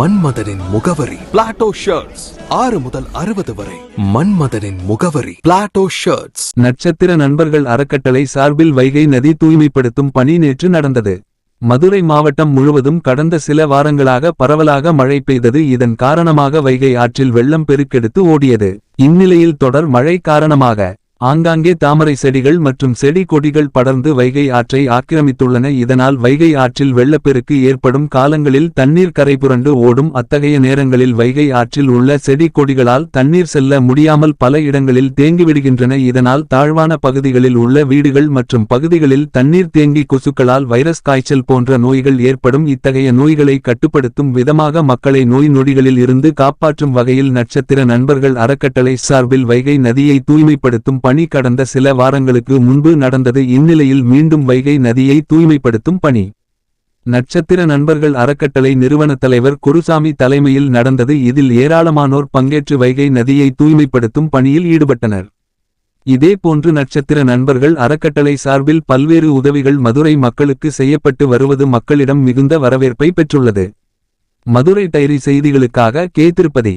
மன்மதனின் முகவரி. Plato shirts ஆறு முதல் அறுபது வரை. மன்மதனின் முகவரி. பிளாட்டோ ஷர்ட்ஸ் நட்சத்திர நண்பர்கள் அறக்கட்டளை சார்பில் வைகை நதி தூய்மைப்படுத்தும் பணி நேற்று நடந்தது. மதுரை மாவட்டம் முழுவதும் கடந்த சில வாரங்களாக பரவலாக மழை பெய்தது. இதன் காரணமாக வைகை ஆற்றில் வெள்ளம் பெருக்கெடுத்து ஓடியது. இந்நிலையில் தொடர் மழை காரணமாக ஆங்காங்கே தாமரை செடிகள் மற்றும் செடி கொடிகள் படர்ந்து வைகை ஆற்றை ஆக்கிரமித்துள்ளன. இதனால் வைகை ஆற்றில் வெள்ளப்பெருக்கு ஏற்படும். காலங்களில் தண்ணீர் கரைபுரண்டு ஓடும். அத்தகைய நேரங்களில் வைகை ஆற்றில் உள்ள செடி கொடிகளால் தண்ணீர் செல்ல முடியாமல் பல இடங்களில் தேங்கிவிடுகின்றன. இதனால் தாழ்வான பகுதிகளில் உள்ள வீடுகள் மற்றும் பகுதிகளில் தண்ணீர் தேங்கி கொசுக்களால் வைரஸ் காய்ச்சல் போன்ற நோய்கள் ஏற்படும். இத்தகைய நோய்களை கட்டுப்படுத்தும் விதமாக மக்களை நோய் நொடிகளில் இருந்து காப்பாற்றும் வகையில் நட்சத்திர நண்பர்கள் அறக்கட்டளை சார்பில் வைகை நதியை தூய்மைப்படுத்தும் பணி கடந்த சில வாரங்களுக்கு முன்பு நடந்தது இந்நிலையில் மீண்டும் வைகை நதியை தூய்மைப்படுத்தும் பணி. நட்சத்திர நண்பர்கள் அறக்கட்டளை நிறுவன தலைவர் குருசாமி தலைமையில் நடந்தது இதில் ஏராளமானோர் பங்கேற்று வைகை நதியை தூய்மைப்படுத்தும் பணியில் ஈடுபட்டனர். இதேபோன்று நட்சத்திர நண்பர்கள் அறக்கட்டளை சார்பில் பல்வேறு உதவிகள் மதுரை மக்களுக்கு செய்யப்பட்டு வருவது மக்களிடம் மிகுந்த வரவேற்பை பெற்றுள்ளது. மதுரை டைரி செய்திகளுக்காக கே திருப்பதி